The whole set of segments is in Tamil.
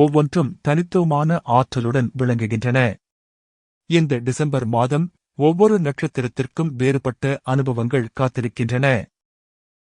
ஒவ்வொன்றும் தனித்துவமான ஆற்றலுடன் விளங்குகின்றன. இந்த டிசம்பர் மாதம் ஒவ்வொரு நட்சத்திரத்திற்கும் வேறுபட்ட அனுபவங்கள் காத்திருக்கின்றன.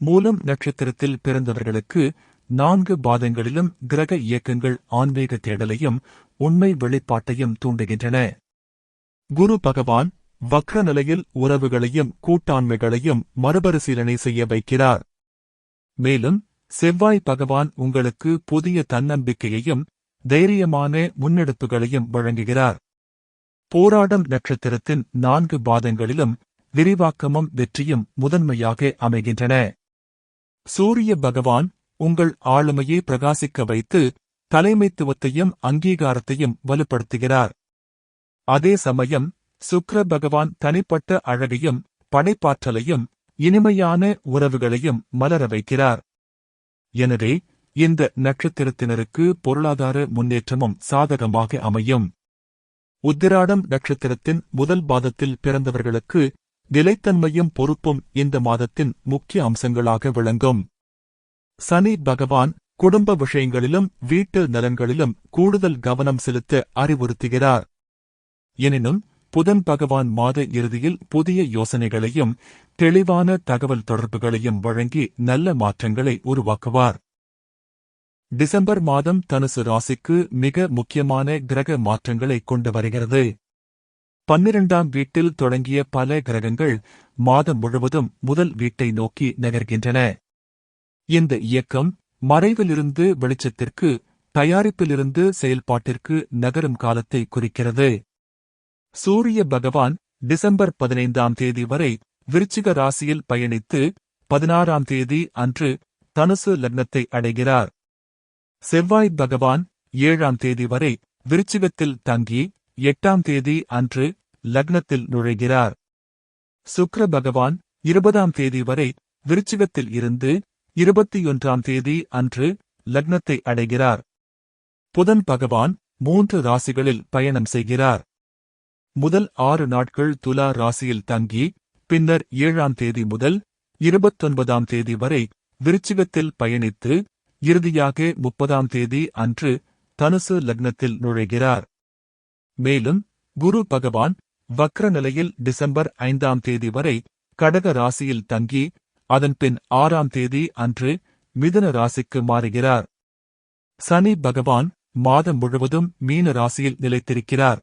மூலம் நட்சத்திரத்தில் பிறந்தவர்களுக்கு நான்கு பாதங்களிலும் கிரக இயக்கங்கள் ஆன்மீக தேடலையும் உண்மை வெளிப்பாட்டையும் தூண்டுகின்றன. குரு பகவான் வக்ர நிலையில் உறவுகளையும் கூட்டாண்மைகளையும் மறுபரிசீலனை செய்ய வைக்கிறார். மேலும் செவ்வாய் பகவான் உங்களுக்கு புதிய தன்னம்பிக்கையையும் தைரியமான முன்னெடுப்புகளையும் வழங்குகிறார். போராடம் நட்சத்திரத்தின் நான்கு பாதங்களிலும் விரிவாக்கமும் வெற்றியும் முதன்மையாக அமைகின்றன. சூரிய பகவான் உங்கள் ஆளுமையை பிரகாசிக்க வைத்து தலைமைத்துவத்தையும் அங்கீகாரத்தையும் வலுப்படுத்துகிறார். அதே சமயம் சுக்ர பகவான் தனிப்பட்ட அழகையும் படைப்பாற்றலையும் இனிமையான உறவுகளையும் மலர வைக்கிறார். எனவே இந்த நட்சத்திரத்தினருக்கு பொருளாதார முன்னேற்றமும் சாதகமாக அமையும். உத்திராடம் நட்சத்திரத்தின் முதல் பாதத்தில் பிறந்தவர்களுக்கு நிலைத்தன்மையும் பொறுப்பும் இந்த மாதத்தின் முக்கிய அம்சங்களாக விளங்கும். சனி பகவான் குடும்ப விஷயங்களிலும் வீட்டு நலன்களிலும் கூடுதல் கவனம் செலுத்த அறிவுறுத்துகிறார். எனினும் புதன் பகவான் மாத இறுதியில் புதிய யோசனைகளையும் தெளிவான தகவல் தொடர்புகளையும் வழங்கி நல்ல மாற்றங்களை உருவாக்குவார். டிசம்பர் மாதம் தனுசு ராசிக்கு மிக முக்கியமான கிரக மாற்றங்களை கொண்டு வருகிறது. பன்னிரண்டாம் வீட்டில் தொடங்கிய பல கிரகங்கள் மாதம் முழுவதும் முதல் வீட்டை நோக்கி நகர்கின்றன. இந்த இயக்கம் மறைவிலிருந்து வெளிச்சத்திற்கு தயாரிப்பிலிருந்து செயல்பாட்டிற்கு நகரும் காலத்தை குறிக்கிறது. சூரிய பகவான் டிசம்பர் பதினைந்தாம் தேதி வரை விருச்சிக ராசியில் பயணித்து பதினாறாம் தேதி அன்று தனுசு லக்னத்தை அடைகிறார். செவ்வாய் பகவான் ஏழாம் தேதி வரை விருச்சிகத்தில் தங்கி எட்டாம் தேதி அன்று லக்னத்தில் நுழைகிறார். சுக்ர பகவான் இருபதாம் தேதி வரை விருச்சிகத்தில் இருந்து இருபத்தியொன்றாம் தேதி அன்று லக்னத்தை அடைகிறார். புதன் பகவான் மூன்று ராசிகளில் பயணம் செய்கிறார். முதல் ஆறு நாட்கள் துலா ராசியில் தங்கி பின்னர் ஏழாம் தேதி முதல் இருபத்தொன்பதாம் தேதி வரை விருச்சிகத்தில் பயணித்து இறுதியாக முப்பதாம் தேதி அன்று தனுசு லக்னத்தில் நுழைகிறார். மேலும் குரு பகவான் வக்ர நிலையில் டிசம்பர் ஐந்தாம் தேதி வரை கடக ராசியில் தங்கி அதன்பின் ஆறாம் தேதி அன்று மிதன ராசிக்கு மாறுகிறார். சனி பகவான் மாதம் முழுவதும் மீன ராசியில் நிலைத்திருக்கிறார்.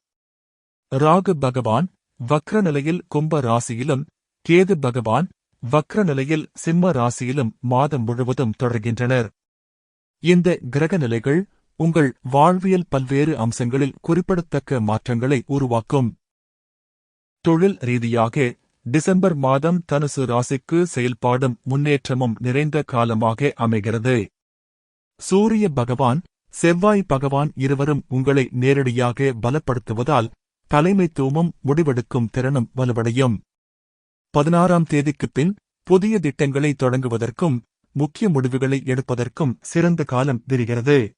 ராகு பகவான் வக்ர நிலையில் கும்ப ராசியிலும் கேது பகவான் வக்ர நிலையில் சிம்ம ராசியிலும் மாதம் முழுவதும் தொடர்கின்றனர். இந்த கிரக நிலைகள் உங்கள் வாழ்வியல் பல்வேறு அம்சங்களில் குறிப்பிடத்தக்க மாற்றங்களை உருவாக்கும். தொழில் ரீதியாக டிசம்பர் மாதம் தனுசு ராசிக்கு செயல்பாடும் முன்னேற்றமும் நிறைந்த காலமாக அமைகிறது. சூரிய பகவான் செவ்வாய் பகவான் இருவரும் உங்களை நேரடியாக பலப்படுத்துவதால் தலைமைத்துவமும் முடிவெடுக்கும் திறனும் வலுவடையும். பதினாறாம் தேதிக்குப் பின் புதிய திட்டங்களை தொடங்குவதற்கும் முக்கிய முடிவுகளை எடுப்பதற்கும் சிறந்த காலம் விரிகிறது.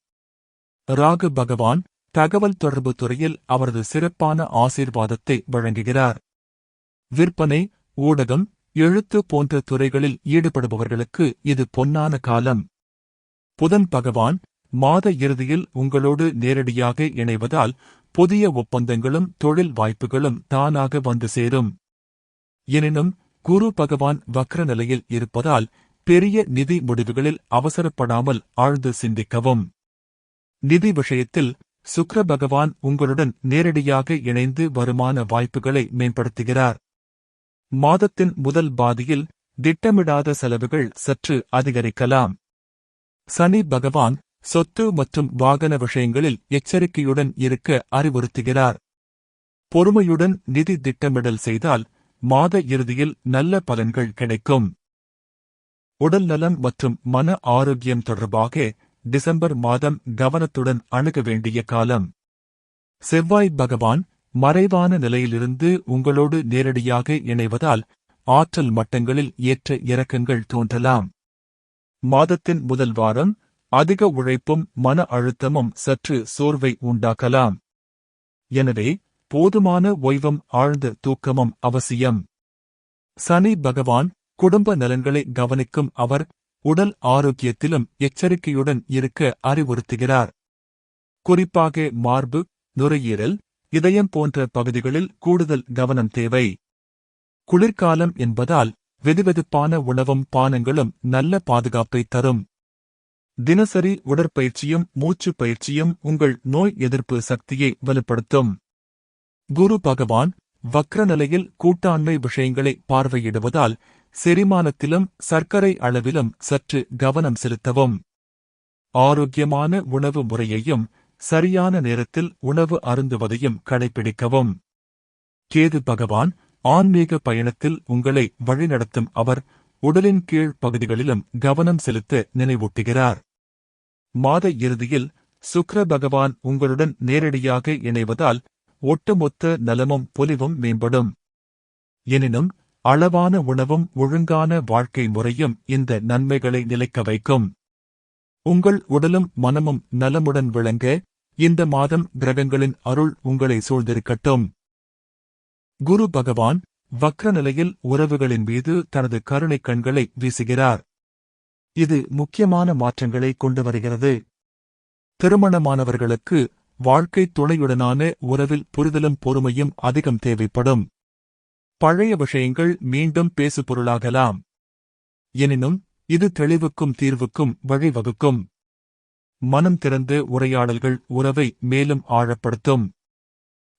ராகு பகவான் தகவல் தொடர்பு துறையில் அவரது சிறப்பான ஆசீர்வாதத்தை வழங்குகிறார். விற்பனை ஊடகம் எழுத்து போன்ற துறைகளில் ஈடுபடுபவர்களுக்கு இது பொன்னான காலம். புதன் பகவான் மாத இறுதியில் உங்களோடு நேரடியாக இணைவதால் புதிய ஒப்பந்தங்களும் தொழில் வாய்ப்புகளும் தானாக வந்து சேரும். எனினும் குரு பகவான் வக்ர நிலையில் இருப்பதால் பெரிய நிதி முடிவுகளில் அவசரப்படாமல் ஆழ்ந்து சிந்திக்கவும். நிதி விஷயத்தில் சுக்ர பகவான் உங்களுடன் நேரடியாக இணைந்து வருமான வாய்ப்புகளை மேம்படுத்துகிறார். மாதத்தின் முதல் பாதியில் திட்டமிடாத செலவுகள் சற்று அதிகரிக்கலாம். சனி பகவான் சொத்து மற்றும் வாகன விஷயங்களில் எச்சரிக்கையுடன் இருக்க அறிவுறுத்துகிறார். பொறுமையுடன் நிதி திட்டமிடல் செய்தால் மாத இறுதியில் நல்ல பலன்கள் கிடைக்கும். உடல்நலம் மற்றும் மன ஆரோக்கியம் தொடர்பாக டிசம்பர் மாதம் கவனத்துடன் அணுக வேண்டிய காலம். செவ்வாய் பகவான் மறைவான நிலையிலிருந்து உங்களோடு நேரடியாக இணைவதால் ஆற்றல் மட்டங்களில் ஏற்ற இறக்கங்கள் தோன்றலாம். மாதத்தின் முதல் வாரம் அதிக உழைப்பும் மன அழுத்தமும் சற்று சோர்வை உண்டாக்கலாம். எனவே போதுமான ஓய்வும் ஆழ்ந்த தூக்கமும் அவசியம். சனி பகவான் குடும்ப நலன்களை கவனிக்கும் அவர் உடல் ஆரோக்கியத்திலும் எச்சரிக்கையுடன் இருக்க அறிவுறுத்துகிறார். குறிப்பாக மார்பு நுரையீரல் இதயம் போன்ற பகுதிகளில் கூடுதல் கவனம் தேவை. குளிர்காலம் என்பதால் வெதுவெதுப்பான உணவும் பானங்களும் நல்ல பாதுகாப்பை தரும். தினசரி உடற்பயிற்சியும் மூச்சு பயிற்சியும் உங்கள் நோய் எதிர்ப்பு சக்தியை வலுப்படுத்தும். குரு பகவான் வக்ர நிலையில் கூட்டாண்மை விஷயங்களை பார்வையிடுவதால் செரிமானத்திலும் சர்க்கரை அளவிலும் சற்று கவனம் செலுத்தவும். ஆரோக்கியமான உணவு முறையையும் சரியான நேரத்தில் உணவு அருந்துவதையும் கடைபிடிக்கவும் கேது பகவான் ஆன்மீக பயணத்தில் உங்களை வழிநடத்தும் அவர் உடலின் கீழ் பகுதிகளிலும் கவனம் செலுத்த நினைவூட்டுகிறார். மாத இறுதியில் சுக்ர பகவான் உங்களுடன் நேரடியாக இணைவதால் ஒட்டுமொத்த நலமும் பொலிவும் மேம்படும். எனினும் அளவான உணவும் ஒழுங்கான வாழ்க்கை முறையும் இந்த நன்மைகளை நிலைக்க வைக்கும். உங்கள் உடலும் மனமும் நலமுடன் விளங்க இந்த மாதம் கிரகங்களின் அருள் உங்களை சூழ்ந்திருக்கட்டும். குரு பகவான் வக்ர நிலையில் உறவுகளின் மீது தனது கருணைக் கண்களை வீசுகிறார். இது முக்கியமான மாற்றங்களை கொண்டு வருகிறது. திருமணமானவர்களுக்கு வாழ்க்கை துணையுடனான உறவில் புரிதலும் பொறுமையும் அதிகம் தேவைப்படும். பழைய விஷயங்கள் மீண்டும் பேசுபொருளாகலாம். எனினும் இது தெளிவுக்கும் தீர்வுக்கும் வழிவகுக்கும். மனம் திறந்து உரையாடல்கள் உறவை மேலும் ஆழப்படுத்தும்.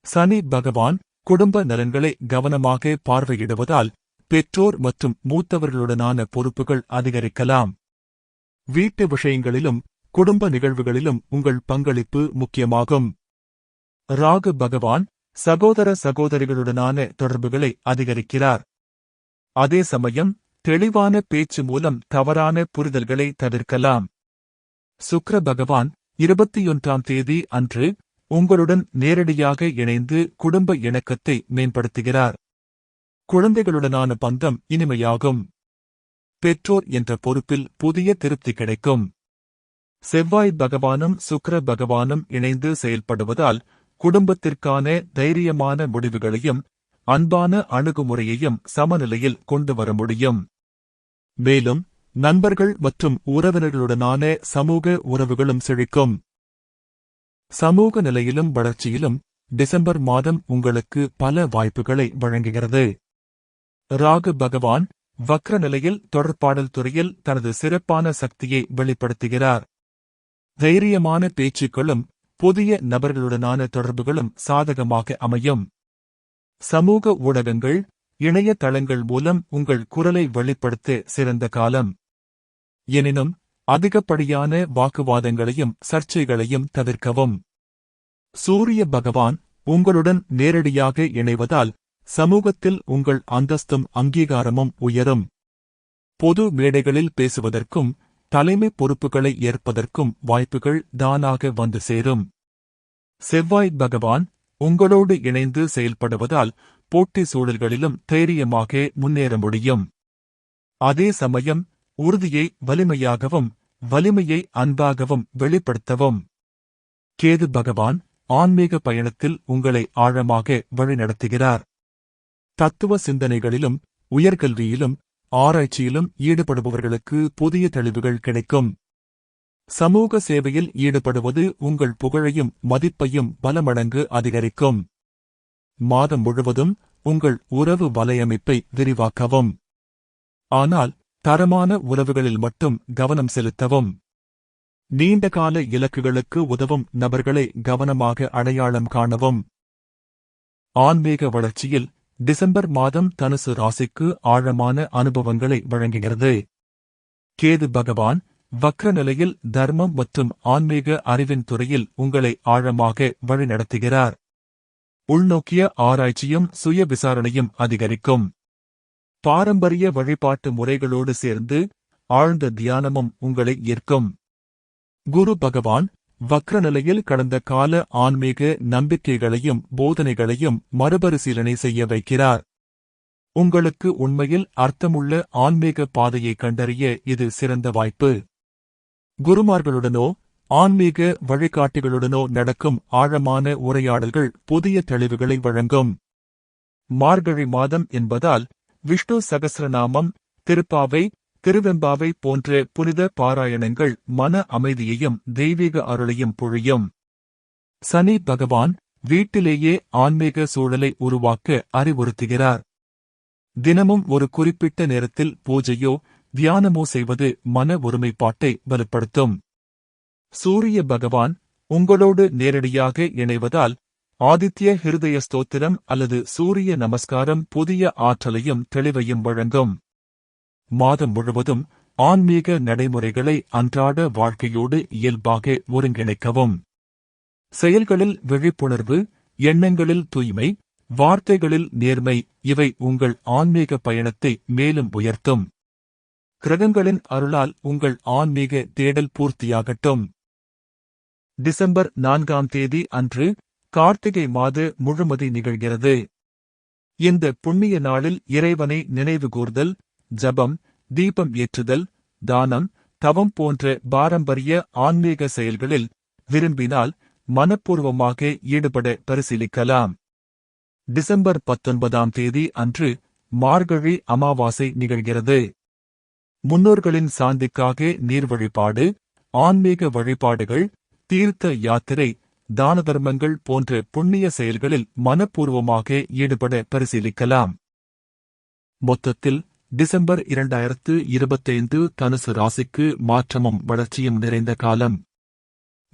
சனி பகவான் குடும்ப நலன்களை கவனமாக பார்வையிடுவதால் பெற்றோர் மற்றும் மூத்தவர்களுடனான பொறுப்புகள் அதிகரிக்கலாம். வீட்டு விஷயங்களிலும் குடும்ப நிகழ்வுகளிலும் உங்கள் பங்களிப்பு முக்கியமாகும். ராகு பகவான் சகோதர சகோதரிகளுடனான தொடர்புகளை அதிகரிக்கிறார். அதே சமயம் தெளிவான பேச்சு மூலம் தவறான புரிதல்களை தவிர்க்கலாம். சுக்ர பகவான் இருபத்தியொன்றாம் தேதி அன்று உங்களுடன் நேரடியாக இணைந்து குடும்ப இணக்கத்தை மேம்படுத்துகிறார். குழந்தைகளுடனான பந்தம் இனிமையாகும். பெற்றோர் என்ற பொறுப்பில் புதிய திருப்தி கிடைக்கும். செவ்வாய் பகவானும் சுக்கர பகவானும் இணைந்து செயல்படுவதால் குடும்பத்திற்கான தைரியமான முடிவுகளையும் அன்பான அணுகுமுறையையும் சமநிலையில் கொண்டு வர முடியும். மேலும் நண்பர்கள் மற்றும் உறவினர்களுடனான சமூக உறவுகளும் செழிக்கும். சமூக நிலையிலும் வளர்ச்சியிலும் டிசம்பர் மாதம் உங்களுக்கு பல வாய்ப்புகளை வழங்குகிறது. ராகு பகவான் வக்ர நிலையில் தொடர்பாடல் துறையில் தனது சிறப்பான சக்தியை வெளிப்படுத்துகிறார். தைரியமான பேச்சுக்களும் புதிய நபர்களுடனான தொடர்புகளும் சாதகமாக அமையும். சமூக ஊடகங்கள் இணைய தளங்கள் மூலம் உங்கள் குரலை வெளிப்படுத்த சிறந்த காலம். எனினும் அதிகப்படியான வாக்குவாதங்களையும் சர்ச்சைகளையும் தவிர்க்கவும். சூரிய பகவான் உங்களுடன் நேரடியாக இணைவதால் சமூகத்தில் உங்கள் அந்தஸ்தும் அங்கீகாரமும் உயரும். பொது மேடைகளில் பேசுவதற்கும் தலைமை பொறுப்புகளை ஏற்பதற்கும் வாய்ப்புகள் தானாக வந்து சேரும். செவ்வாய் பகவான் உங்களோடு இணைந்து செயல்படுவதால் போட்டி சூழல்களிலும் தைரியமாக முன்னேற முடியும். அதே சமயம் உறுதியை வலிமையாகவும் வலிமையை அன்பாகவும் வெளிப்படுத்தவும். கேது பகவான் ஆன்மீக பயணத்தில் உங்களை ஆழமாக வழிநடத்துகிறார். தத்துவ சிந்தனைகளிலும் உயர்கல்வியிலும் ஆராய்ச்சியிலும் ஈடுபடுபவர்களுக்கு புதிய தெளிவுகள் கிடைக்கும். சமூக சேவையில் ஈடுபடுவது உங்கள் புகழையும் மதிப்பையும் பல மடங்கு அதிகரிக்கும். மாதம் முழுவதும் உங்கள் உறவு வலையமைப்பை விரிவாக்கவும். ஆனால் தரமான உறவுகளில் மட்டும் கவனம் செலுத்தவும். நீண்டகால இலக்குகளுக்கு உதவும் நபர்களை கவனமாக அடையாளம் காணவும். ஆன்மீக வளர்ச்சியில் டிசம்பர் மாதம் தனுசு ராசிக்கு ஆழமான அனுபவங்களை வழங்குகிறது. கேது பகவான் வக்ர நிலையில் தர்மம் மற்றும் ஆன்மீக அறிவின் துறையில் உங்களை ஆழமாக வழிநடத்துகிறார். உள்நோக்கிய ஆராய்ச்சியும் சுய விசாரணையும் அதிகரிக்கும். பாரம்பரிய வழிபாட்டு முறைகளோடு சேர்ந்து ஆழ்ந்த தியானமும் உங்களை ஈர்க்கும். குரு பகவான் வக்ர நிலையில் கடந்த கால ஆன்மீக நம்பிக்கைகளையும் போதனைகளையும் மறுபரிசீலனை செய்ய வைக்கிறார். உங்களுக்கு உண்மையில் அர்த்தமுள்ள ஆன்மீக பாதையை கண்டறிய இது சிறந்த வாய்ப்பு. குருமார்களுடனோ ஆன்மீக வழிகாட்டிகளுடனோ நடக்கும் ஆழமான உரையாடல்கள் புதிய தெளிவுகளை வழங்கும். மார்கழி மாதம் என்பதால் விஷ்ணு சகசிரநாமம் திருப்பாவை திருவெம்பாவை போன்ற புனித பாராயணங்கள் மன அமைதியையும் தெய்வீக அருளையும் பொழியும். சனி பகவான் வீட்டிலேயே ஆன்மீக சூழலை உருவாக்க அறிவுறுத்துகிறார். தினமும் ஒரு குறிப்பிட்ட நேரத்தில் பூஜையோ தியானமோ செய்வது மன ஒருமைப்பாட்டை வலுப்படுத்தும். சூரிய பகவான் உங்களோடு நேரடியாக இணைவதால் ஆதித்ய ஹிருதய ஸ்தோத்திரம் அல்லது சூரிய நமஸ்காரம் புதிய ஆற்றலையும் தெளிவையும் வழங்கும். மாதம் முழுவதும் ஆன்மீக நடைமுறைகளை அன்றாட வாழ்க்கையோடு இயல்பாக ஒருங்கிணைக்கவும். செயல்களில் விழிப்புணர்வு எண்ணங்களில் தூய்மை வார்த்தைகளில் நேர்மை இவை உங்கள் ஆன்மீக பயணத்தை மேலும் உயர்த்தும். கிரகங்களின் அருளால் உங்கள் ஆன்மீக தேடல் பூர்த்தியாகட்டும். டிசம்பர் நான்காம் தேதி அன்று கார்த்திகை மாத முழுமதி நிகழ்கிறது. இந்த புண்ணிய நாளில் இறைவனை நினைவுகூர்தல் ஜபம் தீபம் ஏற்றுதல் தானம் தவம் போன்ற பாரம்பரிய ஆன்மீக செயல்களில் விரும்பினால் மனப்பூர்வமாக ஈடுபட பரிசீலிக்கலாம். டிசம்பர் பத்தொன்பதாம் தேதி அன்று மார்கழி அமாவாசை நிகழ்கிறது. முன்னோர்களின் சாந்திக்காக நீர் வழிபாடு ஆன்மீக வழிபாடுகள் தீர்த்த யாத்திரை தான தர்மங்கள் போன்ற புண்ணிய செயல்களில் மனப்பூர்வமாக ஈடுபட பரிசீலிக்கலாம். மொத்தத்தில் டிசம்பர் இரண்டாயிரத்து இருபத்தைந்து தனுசு ராசிக்கு மாற்றமும் வளர்ச்சியும் நிறைந்த காலம்.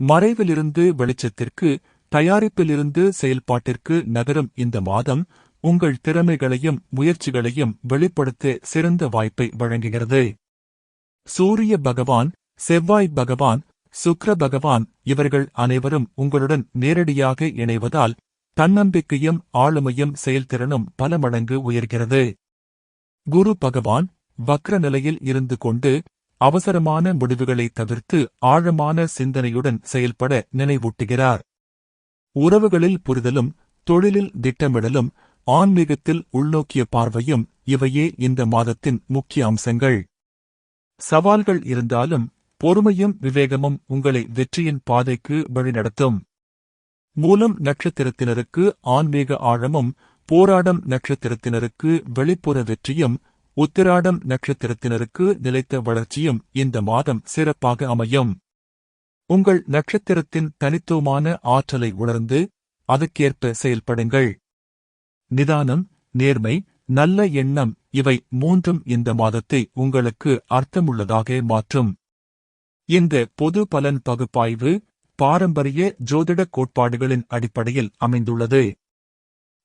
மறைவிலிருந்து வெளிச்சத்திற்கு தயாரிப்பிலிருந்து செயல்பாட்டிற்கு நகரும் இந்த மாதம் உங்கள் திறமைகளையும் முயற்சிகளையும் வெளிப்படுத்த சிறந்த வாய்ப்பை வழங்குகிறது. சூரிய பகவான் செவ்வாய் பகவான் சுக்ர பகவான் இவர்கள் அனைவரும் உங்களுடன் நேரடியாக இணைவதால் தன்னம்பிக்கையும் ஆளுமையும் செயல்திறனும் பல மடங்கு உயர்கிறது. குரு பகவான் வக்ர நிலையில் இருந்து கொண்டு அவசரமான முடிவுகளை தவிர்த்து ஆழமான சிந்தனையுடன் செயல்பட நினைவூட்டுகிறார். உறவுகளில் புரிதலும் தொழிலில் திட்டமிடலும் ஆன்மீகத்தில் உள்நோக்கிய பார்வையும் இவையே இந்த மாதத்தின் முக்கிய அம்சங்கள். சவால்கள் இருந்தாலும் பொறுமையும் விவேகமும் உங்களை வெற்றியின் பாதைக்கு வழிநடத்தும். மூலம் நட்சத்திரத்தினருக்கு ஆன்மீக ஆழமும் போராடம் நட்சத்திரத்தினருக்கு வெளிப்புற வெற்றியும் உத்திராடம் நட்சத்திரத்தினருக்கு நிலைத்த வளர்ச்சியும் இந்த மாதம் சிறப்பாக அமையும். உங்கள் நட்சத்திரத்தின் தனித்துவமான ஆற்றலை உணர்ந்து அதற்கேற்ப செயல்படுங்கள். நிதானம் நேர்மை நல்ல எண்ணம் இவை மூன்றும் இந்த மாதத்தை உங்களுக்கு அர்த்தமுள்ளதாக மாற்றும். இந்த பொது பலன் பகுப்பாய்வு பாரம்பரிய ஜோதிட கோட்பாடுகளின் அடிப்படையில் அமைந்துள்ளது.